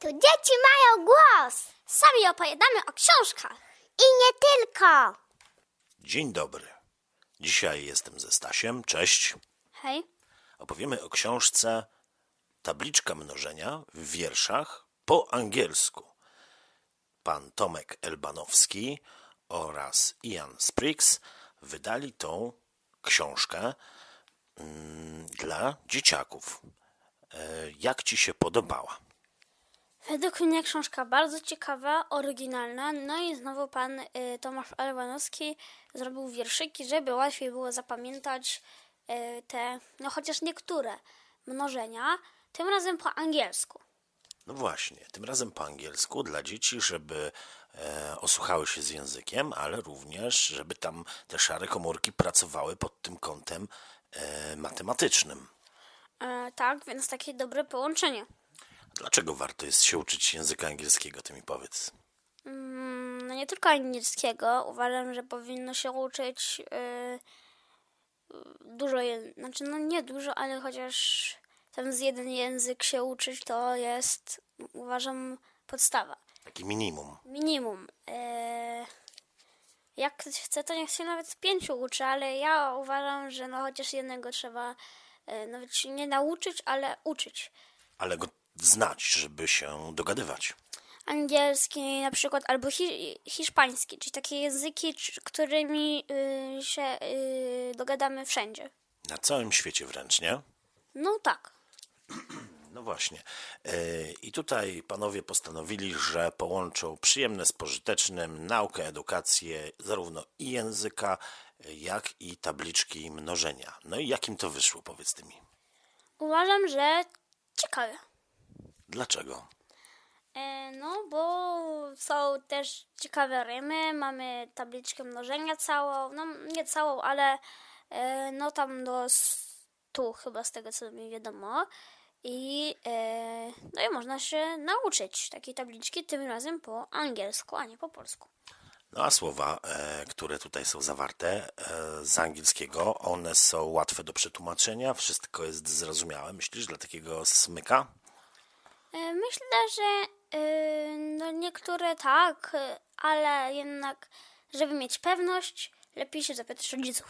Tu dzieci mają głos. Sami opowiadamy o książkach. I nie tylko. Dzień dobry. Dzisiaj jestem ze Stasiem. Cześć. Hej. Opowiemy o książce Tabliczka mnożenia w wierszach po angielsku. Pan Tomek Elbanowski oraz Ian Spriggs wydali tą książkę mm, dla dzieciaków. E, jak ci się podobała? Według mnie książka bardzo ciekawa, oryginalna. No i znowu pan y, Tomasz Albanowski zrobił wierszyki, żeby łatwiej było zapamiętać y, te, no chociaż niektóre mnożenia, tym razem po angielsku. No właśnie, tym razem po angielsku dla dzieci, żeby e, osłuchały się z językiem, ale również, żeby tam te szare komórki pracowały pod tym kątem e, matematycznym. E, tak, więc takie dobre połączenie. Dlaczego warto jest się uczyć języka angielskiego, ty mi powiedz? Mm, no nie tylko angielskiego. Uważam, że powinno się uczyć y, dużo, znaczy no nie dużo, ale chociaż tam z jeden język się uczyć, to jest, uważam, podstawa. Taki minimum. Minimum. E, jak ktoś chce, to niech się nawet z pięciu uczy, ale ja uważam, że no chociaż jednego trzeba e, nawet się nie nauczyć, ale uczyć. Ale go znać, żeby się dogadywać. Angielski na przykład, albo hi, hiszpański, czyli takie języki, którymi y, się y, dogadamy wszędzie. Na całym świecie wręcz, nie? No tak. No właśnie. E, I tutaj panowie postanowili, że połączą przyjemne z pożytecznym, naukę, edukację, zarówno i języka, jak i tabliczki mnożenia. No i jakim to wyszło, powiedz ty mi. Uważam, że ciekawe. Dlaczego? E, No, bo są też ciekawe rymy, mamy tabliczkę mnożenia całą, no nie całą, ale e, no tam do stu chyba z tego co mi wiadomo. I, e, no i można się nauczyć takiej tabliczki, tym razem po angielsku, a nie po polsku. No a słowa, które tutaj są zawarte z angielskiego, one są łatwe do przetłumaczenia, wszystko jest zrozumiałe. Myślisz, dla takiego smyka? E, Myślę, że e, no niektóre tak, ale jednak, żeby mieć pewność, lepiej się zapytać rodziców.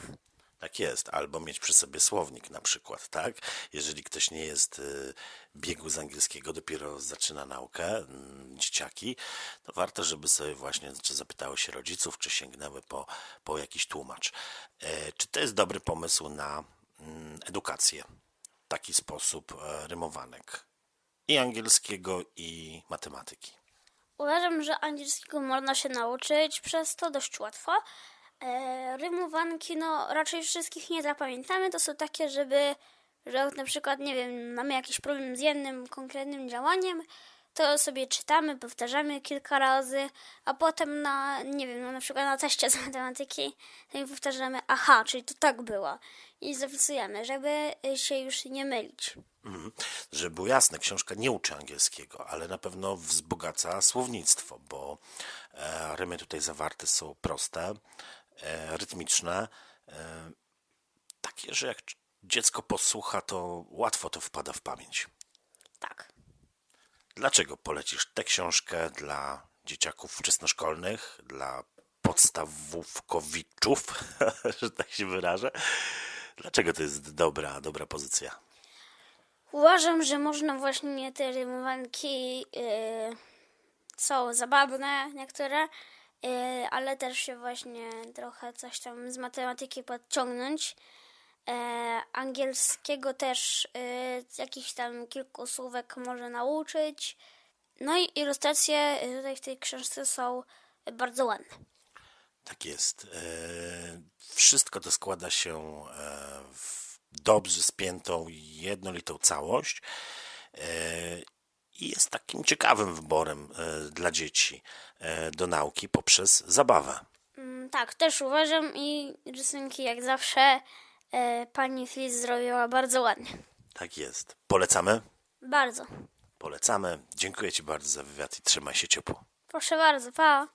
Tak jest, albo mieć przy sobie słownik na przykład, tak? Jeżeli ktoś nie jest y, biegły z angielskiego, dopiero zaczyna naukę, mm, dzieciaki, to warto, żeby sobie właśnie, czy zapytały się rodziców, czy sięgnęły po, po jakiś tłumacz. E, czy to jest dobry pomysł na mm, edukację? Taki sposób e, rymowanek i angielskiego, i matematyki. Uważam, że angielskiego można się nauczyć przez to dość łatwo. E, rymowanki, no raczej wszystkich nie zapamiętamy. To są takie, żeby, że na przykład, nie wiem, mamy jakiś problem z jednym konkretnym działaniem, to sobie czytamy, powtarzamy kilka razy, a potem na, nie wiem, no, na przykład na teście z matematyki mi powtarzamy, aha, czyli to tak było. I zapisujemy, żeby się już nie mylić. Mhm. Żeby było jasne, książka nie uczy angielskiego, ale na pewno wzbogaca słownictwo, bo e, rymy tutaj zawarte są proste, e, rytmiczne, e, takie, że jak dziecko posłucha, to łatwo to wpada w pamięć. Tak. Dlaczego polecisz tę książkę dla dzieciaków wczesnoszkolnych, dla podstawówkowiczów, że tak się wyrażę? Dlaczego to jest dobra, dobra pozycja? Uważam, że można właśnie te rymowanki yy, są zabawne niektóre, yy, ale też się właśnie trochę coś tam z matematyki podciągnąć. Yy, angielskiego też yy, jakichś tam kilku słówek może nauczyć. No i ilustracje yy, tutaj w tej książce są bardzo ładne. Tak jest. E, Wszystko to składa się e, w dobrze spiętą jednolitą całość e, i jest takim ciekawym wyborem e, dla dzieci e, do nauki poprzez zabawę. Mm, tak, też uważam i rysunki jak zawsze pani Flis zrobiła bardzo ładnie. Tak jest. Polecamy? Bardzo. Polecamy. Dziękuję Ci bardzo za wywiad i trzymaj się ciepło. Proszę bardzo, pa.